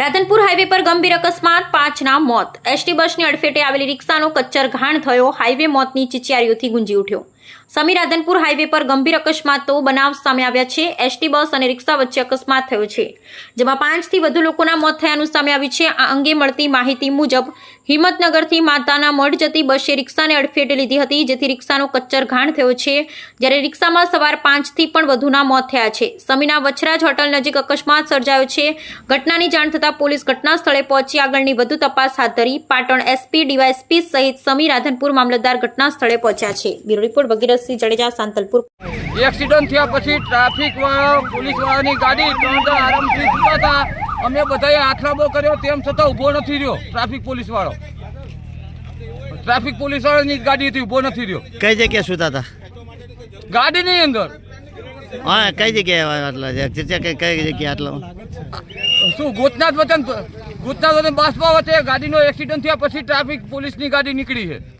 Radhanpur highway પર ગંભીર અકસ્માત, પાંચના મોત. એસટી બસની અડફેટે આવેલી રિક્ષાનો કચ્છર ઘાણ થયો. હાઈવે મોતની ચિચિયારીઓથી ગુંજી ઉઠ્યો. સમી રાધનપુર હાઈવે પર ગંભીર અકસ્માતો બનાવ સામે આવ્યા છે. એસટી બસ અને રિક્ષા વચ્ચે અકસ્માત થયો છે. જેમાં પાંચથી વધુ લોકોના મોત થયાનું સામે આવ્યું છે. આ અંગે મળતી માહિતી મુજબ હિંમતનગરથી માતાના મઢ જતી બસે રિક્ષાને અડફેટે લીધી હતી, જેથી રિક્ષાનો કચ્ચર ઘાણ થયો છે. જ્યારે રિક્ષામાં સવાર પાંચથી પણ વધુના મોત થયા છે. સમીના વછરાજ હોટલ નજીક અકસ્માત સર્જાયો છે. ઘટનાની જાણ થતાં પોલીસ ઘટના સ્થળે પહોંચી આગળની વધુ તપાસ હાથ ધરી. પાટણ એસપી ડીવાયએસપી સહિત સમી રાધનપુર મામલતદાર ઘટના સ્થળે પહોંચ્યા છે. Bureau report Bhagirathsinh Jadeja Santalpur accident થયા પછી ટ્રાફિક વાળા પોલીસ વાળાની ગાડી ત્રણ આરામથી જતા હતા અમે બધાએ આખલાબો કર્યો તેમ છતાં ઊભો નથી રહ્યો ટ્રાફિક પોલીસ વાળો. ટ્રાફિક પોલીસ વાળાની ગાડી હતી ઊભો નથી રહ્યો. કઈ જગ્યાએ સુતા હતા ગાડીની અંદર. હા કઈ જગ્યાએ આટલા? કઈ કઈ જગ્યાએ આટલા? શું ગોતનાથ વતન ગોતનાથ વતન બાસપા વચ્ચે ગાડીનો એક્સિડન્ટ થયા પછી ટ્રાફિક પોલીસની ગાડી નીકળી છે.